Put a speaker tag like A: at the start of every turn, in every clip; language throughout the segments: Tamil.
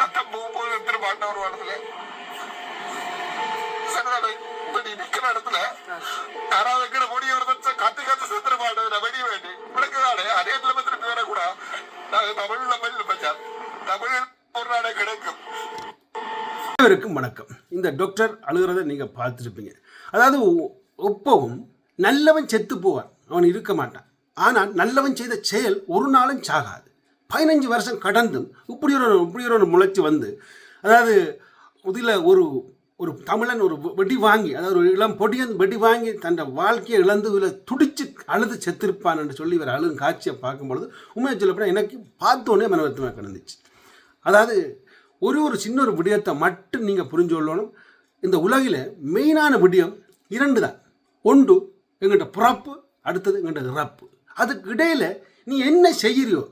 A: ரத்தம் போகும்போது எடுத்துட்டு மாட்டேன் ஒரு வாரத்துல? சரிதானே? இப்ப நீ நிக்கிற இடத்துல யாராவது கிட்ட முடிய ஒரு கத்து கத்து செத்துற மாட்டேன் நான் வெடி வேண்டி விளக்குதானே அதே நிலைமை திருப்பி வரக்கூடாது நாங்க தமிழ்ல மயில் பச்சான் தமிழ் ஒரு நாடே கிடைக்கும்.
B: அனைவருக்கும் வணக்கம். இந்த டாக்டர் அழுகிறத நீங்கள் பார்த்துருப்பீங்க. அதாவது ஒப்பவும் நல்லவன் செத்து போவான். அவன் இருக்க மாட்டான். ஆனால் நல்லவன் செய்த செயல் ஒரு நாளும் சாகாது. பதினஞ்சு வருஷம் கடந்தும் இப்படி ஒரு இப்படி ஒரு முளைச்சி வந்து அதாவது இதில் ஒரு ஒரு தமிழன் ஒரு வெடி வாங்கி அதாவது ஒரு இளம் பொடியன் வெடி வாங்கி தன் வாழ்க்கையை இழந்து இதில் துடிச்சு அழுது செத்திருப்பான் என்று சொல்லி இவர் அழுகும் காட்சியை பார்க்கும்பொழுது உண்மையை சொல்லப்போனால் எனக்கு பார்த்தோன்னே மனவர்த்தமாக கிடந்துச்சு. அதாவது ஒரு ஒரு சின்ன ஒரு விடயத்தை மட்டும் நீங்கள் புரிஞ்சு கொள்ளணும். இந்த உலகில் மெயினான விடயம் இரண்டு தான். ஒன்று எங்கள்கிட்ட பிறப்பு அடுத்தது எங்கள்கிட்ட இறப்பு. அதுக்கு இடையில் நீ என்ன செய்கிறியோ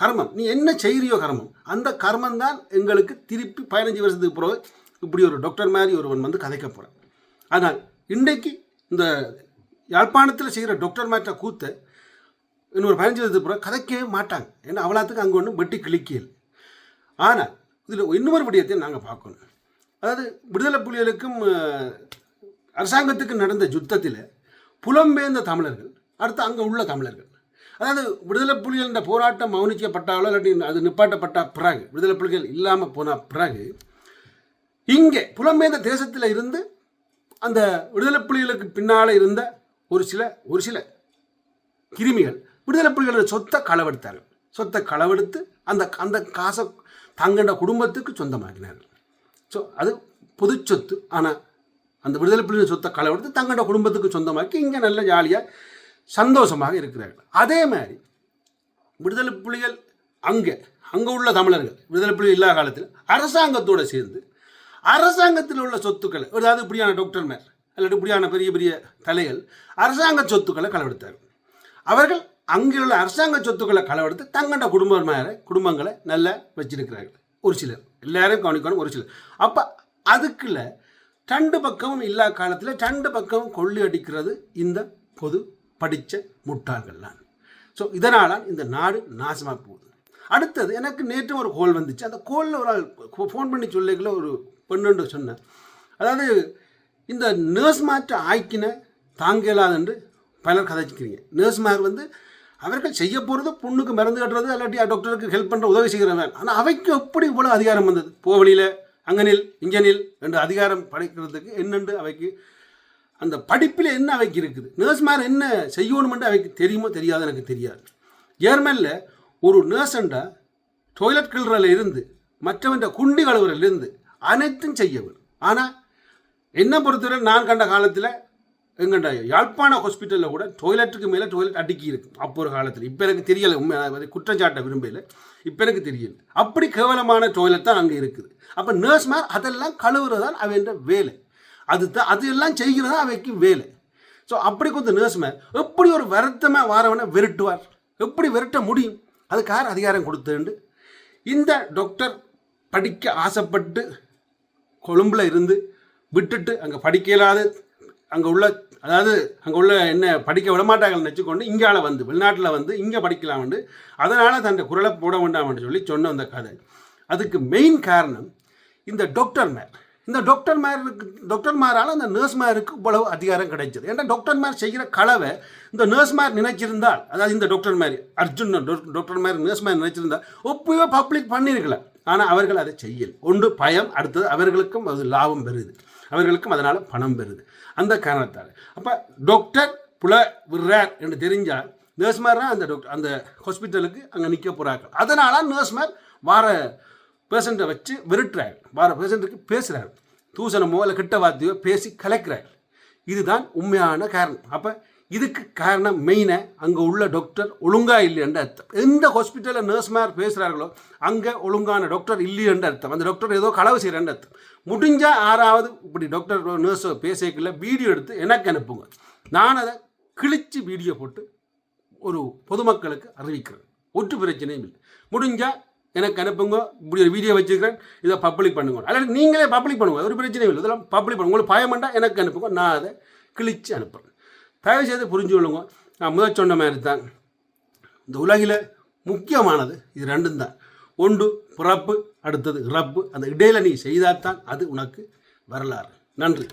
B: கர்மம். நீ என்ன செய்கிறியோ கர்மம். அந்த கர்மம் தான் எங்களுக்கு திருப்பி பதினஞ்சு வருஷத்துக்கு பிறகு இப்படி ஒரு டாக்டர் மாதிரி ஒருவன் வந்து கதைக்க போகிறான் ஆனால் இன்றைக்கு இந்த யாழ்ப்பாணத்தில் செய்கிற டாக்டர் மாற்ற கூத்தை இன்னொரு பதினஞ்சு வருஷத்துக்கு பிறகு கதைக்கவே மாட்டாங்க. ஏன்னா அவ்வளோத்துக்கு அங்கே ஒன்றும் வெட்டி கிளிக்கியல் ஆனால் இதில் இன்னொரு விடயத்தை நாங்கள் பார்க்கணும். அதாவது விடுதலை புலிகளுக்கும் அரசாங்கத்துக்கு அரசாங்கத்துக்கும் நடந்த யுத்தத்தில் புலம்பெயர்ந்த தமிழர்கள் அடுத்து அங்கே உள்ள தமிழர்கள் அதாவது விடுதலை புலிகள் இந்த போராட்டம் மௌனிக்கப்பட்டாலோ இல்லாட்டி அது நிப்பாட்டப்பட்ட பிறகு விடுதலை புலிகள் இல்லாமல் போன பிறகு இங்கே புலம்பெயர்ந்த தேசத்தில் இருந்து அந்த விடுதலை புலிகளுக்கு பின்னால் இருந்த ஒரு சில ஒரு சில கிருமிகள் விடுதலை புலிகளோட சொத்தை களவெடுத்தார்கள். சொத்தை களவெடுத்து அந்த அந்த காசை தங்கண்ட குடும்பத்துக்கு சொந்தமாக்கினார்கள். ஸோ அது பொது சொத்து. ஆனால் அந்த விடுதலை புலிகளின் சொத்தை களவெடுத்து தங்கண்ட குடும்பத்துக்கு சொந்தமாக்கி இங்கே நல்ல ஜாலியாக சந்தோஷமாக இருக்கிறார்கள். அதே மாதிரி விடுதலை புலிகள் அங்கே அங்கே உள்ள தமிழர்கள் விடுதலை புலிகள் இல்லாத காலத்தில் அரசாங்கத்தோடு சேர்ந்து அரசாங்கத்தில் உள்ள சொத்துக்களை அதாவது இப்படியான டாக்டர் மேர் இல்லாட்டி இப்படியான பெரிய பெரிய தலைகள் அரசாங்க சொத்துக்களை களவெடுத்தார்கள். அவர்கள் அங்கே உள்ள அரசாங்க சொத்துக்களை களவெடுத்து தங்கண்ட குடும்ப குடும்பங்களை நல்லா வச்சிருக்கிறார்கள். ஒரு சிலர். எல்லாரையும் கவனிக்கணும் ஒரு சிலர். அப்போ அதுக்குள்ள ரெண்டு பக்கமும் இல்லா காலத்தில் ரெண்டு பக்கமும் கொள்ளி அடிக்கிறது இந்த பொது படித்த முட்டாள்கள்லாம் ஸோ இதனால் இந்த நாடு நாசமாக போகுது. அடுத்தது எனக்கு நேற்று ஒரு கோல் வந்துச்சு. அந்த கோலில் ஒரு ஆள் ஃபோன் பண்ணி சொல்லிக்கல ஒரு பெண்ணுண்டு சொன்னேன் அதாவது இந்த நர்ஸ் மாற்ற ஆய்க்கின தாங்க இயலாதென்று பலர் கதைச்சிக்கிறீங்க. நர்ஸ்மார் வந்து அவர்கள் செய்ய போகிறது பொண்ணுக்கு மருந்து கட்டுறது இல்லாட்டி டாக்டருக்கு ஹெல்ப் பண்ணுற உதவி செய்கிறவன் ஆனால் அவைக்கு எப்படி இவ்வளோ அதிகாரம் வந்தது? போவழியில் அங்கனில் இங்கனில் என்று அதிகாரம் படைக்கிறதுக்கு என்னென்று அவைக்கு அந்த படிப்பில் என்ன அவைக்கு இருக்குது நர்ஸ்மார் என்ன செய்யணுமென்று அவைக்கு தெரியுமோ தெரியாது எனக்கு தெரியாது. ஜெர்மனில் ஒரு நர்ஸண்டா டொய்லெட் கிளறல இருந்து மற்றவன் குண்டி கழுவுறதுல இருந்து அனைத்தும் செய்ய வேணும் ஆனால் என்ன பொறுத்தவரை நான் கண்ட காலத்தில் எங்கண்ட யாழ்ப்பாண ஹாஸ்பிட்டலில் கூட டொய்லெட்டுக்கு மேலே டொய்லெட் அடுக்கி இருக்கு. அப்போ ஒரு காலத்தில். இப்போ எனக்கு தெரியலை. உண்மை குற்றஞ்சாட்ட குற்றச்சாட்டை விரும்பல. இப்போ எனக்கு தெரியல. அப்படி கேவலமான டொய்லெட் தான் அங்கே இருக்குது. அப்போ நர்ஸ்மார் அதெல்லாம் கழுவுறதான் அவன் வேலை. அது தான் அது எல்லாம் செய்கிறதா அவைக்கு வேலை. ஸோ அப்படி கொஞ்சம் நர்ஸ்மார் எப்படி ஒரு வருத்தமாக வாரவனை விரட்டுவார்? எப்படி விரட்ட முடியும்? அதுக்கு யார் அதிகாரம் கொடுத்துண்டு இந்த டாக்டர் படிக்க ஆசைப்பட்டு கொழும்பில் இருந்து விட்டுட்டு அங்கே படிக்கலாது அங்கே உள்ள அதாவது அங்கே உள்ள என்ன படிக்க விடமாட்டாங்கன்னு வச்சுக்கொண்டு இங்கால வந்து வெளிநாட்டில் வந்து இங்கே படிக்கலாம்னு அதனால் தன் குரலை போட வேண்டாம்னு சொல்லி சொன்ன அந்த கதை. அதுக்கு மெயின் காரணம் இந்த டாக்டர் மேல் இந்த டாக்டர் மேருக்கு அந்த நர்ஸ்மாருக்கு இவ்வளவு அதிகாரம் கிடைச்சது. ஏன்னா டாக்டர்மார் செய்கிற கலவை இந்த நர்ஸ்மார் நினைச்சிருந்தால் அதாவது இந்த டாக்டர் மாதிரி அர்ஜுன் டாக்டர் நர்ஸ்மார் நர்ஸ் நினைச்சிருந்தால் ஒப்பவே பப்ளிக் பண்ணியிருக்கலாம் ஆனால் அவர்கள் அதை செய்யல. ஒன்று பயம் அடுத்தது அவர்களுக்கும் அது லாபம் பெறுது. அவர்களுக்கும் அதனால் பணம் பெறுது. அந்த காரணத்தால். அப்போ டாக்டர் புல விடுறார் என்று தெரிஞ்சால் நர்ஸ்மார்னா அந்த டாக்டர் அந்த ஹாஸ்பிட்டலுக்கு அங்கே நிற்க போகிறார்கள் அதனால் நர்ஸ்மார் வார பேஷண்ட்டை வச்சு விரட்டுறாங்க வார பேஷண்ட்டுக்கு பேசுகிறார்கள் தூசணமோ இல்லை கிட்ட வார்த்தையோ பேசி கலைக்கிறார்கள் இதுதான் உண்மையான காரணம். அப்போ இதுக்கு காரணம் மெயினாக அங்கே உள்ள டாக்டர் ஒழுங்காக இல்லைன்ற அர்த்தம். எந்த ஹாஸ்பிட்டலில் நர்ஸ்மார் பேசுகிறார்களோ அங்கே ஒழுங்கான டாக்டர் இல்லையன்ற அர்த்தம். அந்த டாக்டர் ஏதோ களவு செய்கிறேன் அர்த்தம். முடிஞ்சால் ஆறாவது இப்படி டாக்டர் நர்ஸோ பேசிக்கல வீடியோ எடுத்து எனக்கு அனுப்புங்க. நான் அதை கிழித்து வீடியோ போட்டு ஒரு பொதுமக்களுக்கு அறிவிக்கிறேன். ஒற்று பிரச்சனையும் இல்லை. முடிஞ்சால் எனக்கு அனுப்புங்க. இப்படி ஒரு வீடியோ வச்சுருக்கேன் இதை பப்ளிக் பண்ணுங்க. அல்லது நீங்களே பப்ளிக் பண்ணுங்க. ஒரு பிரச்சனையும் இல்லை. இதெல்லாம் பப்ளிக் பண்ணுங்க. உங்களுக்கு பயமண்டா எனக்கு அனுப்புங்க. நான் அதை கிழிச்சு அனுப்புகிறேன் தயவு செய்து புரிஞ்சு கொள்ளுங்க நான் முதல் சொன்ன மாதிரி தான். இந்த உலகில் முக்கியமானது இது ரெண்டும் தான். ஒன்று பிறப்பு. அடுத்தது இறப்பு அந்த இடையில நீ செய்தால் தான் அது உனக்கு வரலாறு. நன்றி.